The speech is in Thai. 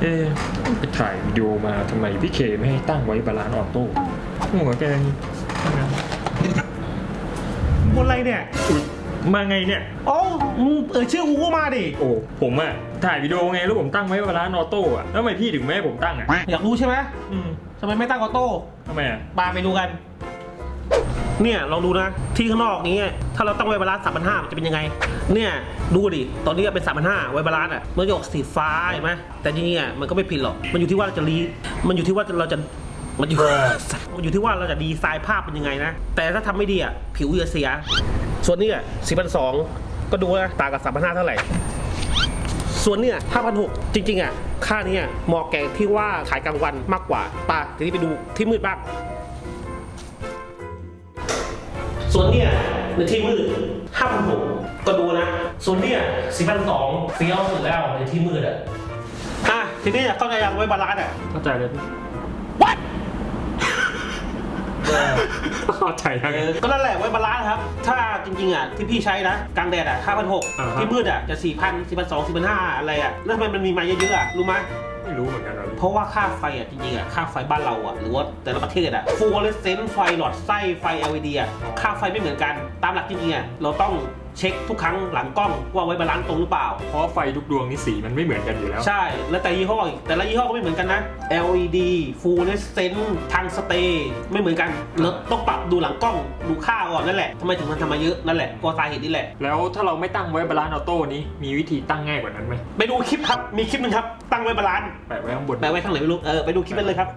เอ๊ะไปถ่ายวิดีโอมาทำไมพี่เคไม่ให้ตั้งไว้บาลานซ์ออโต้หัวแกนี่บนอะไรเนี่ยอุ๊ยมาไงเนี่ยโอ้มึงเออชื่อกูก็มาดิ โอ้ผมอะถ่ายวิดีโอไงแล้วผมตั้งไว้บาลานซ์ออโต้อะแล้วทำไมพี่ถึงไม่ให้ผมตั้งอะอยากรู้ใช่ไหมอืมทำไมไม่ตั้งออโต้ทำไมอะบาไปดูกัน เนี่ยลองดูนะที่ข้างนอกนี้ ถ้าเราตั้งไว้บาลานซ์สามพันห้าจะเป็นยังไง เนี่ยดูดิตอนนี้เป็นสามพันห้าไว้บาลานซ์อะมันจะออกสีฟ้าเห็นไหมแต่จริงๆอะมันก็ไม่ผิดหรอกมันอยู่ที่ว่าเราจะรีมันอยู่ที่ว่าเราจะมันอยู่มันอยู่ที่ว่าเราจะดีไซน์ภาพเป็นยังไงนะ แต่ถ้าทำไม่ดีอะผิวจะเสีย ส่วนนี้อะสี่พันสองก็ดูนะต่างกับสามพันห้าเท่าไหร่ส่วนเนี่ย5,600จริง ๆ อะ ค่าเนี้เหมาะแก่ที่ว่าขายกลางวันมากกว่าป่ะทีนี้ไปดูที่มืดบ้าง ส่วนเนี่ยในที่มืด5,600ก็ดูนะ ส่วนเนี่ย4,200เฟี้ยวสุดแล้วในที่มืดอะอะทีนี้เข้าใจยังไว้บาลานซ์อะเข้าใจเลย What เข้าใจยังไงก็นั่นแหละไว้บาลานซ์ครับ ถ้าจริงๆอะที่พี่ใช้นะกลางแดดอะอ่า5,600ฮะ ที่มืดอะจะ4,000 4,200 4,500อะไรอะแล้วทำไมมันมีมาเยอะๆอะรู้ไหม ไม่รู้เหมือนกันเพราะว่าค่าไฟอะจริงๆอะค่าไฟบ้านเราอะหรือว่าแต่ละประเทศอะฟูออเรสเซนต์ไฟหลอดไส้ไฟ LED อะค่าไฟไม่เหมือนกันตามหลักจริงๆอะเราต้อง เช็คทุกครั้งหลังกล้องว่าไว้บาลานซ์ตรงหรือเปล่า เพราะไฟทุกดวงนี่สีมันไม่เหมือนกันอยู่แล้ว ใช่ แล้วแต่ยี่ห้ออีกแต่ละยี่ห้อก็ไม่เหมือนกันนะ LED ฟูออเรสเซนต์ทางสเตย์ไม่เหมือนกันเราต้องปรับดูหลังกล้องดูค่าก่อนนั่นแหละทำไมถึงมันทำมาเยอะนั่นแหละก็สาเหตุนี่แหละ แล้วถ้าเราไม่ตั้งไว้บาลานซ์ออโต้นี้มีวิธีตั้งง่ายกว่านั้นไหมไปดูคลิปครับมีคลิปหนึงครับตั้งไว้บาลานซ์แปะไว้ข้างบนแปะไว้ข้างไหนไม่รู้เออไปดูคลิปนั้นเลยครับ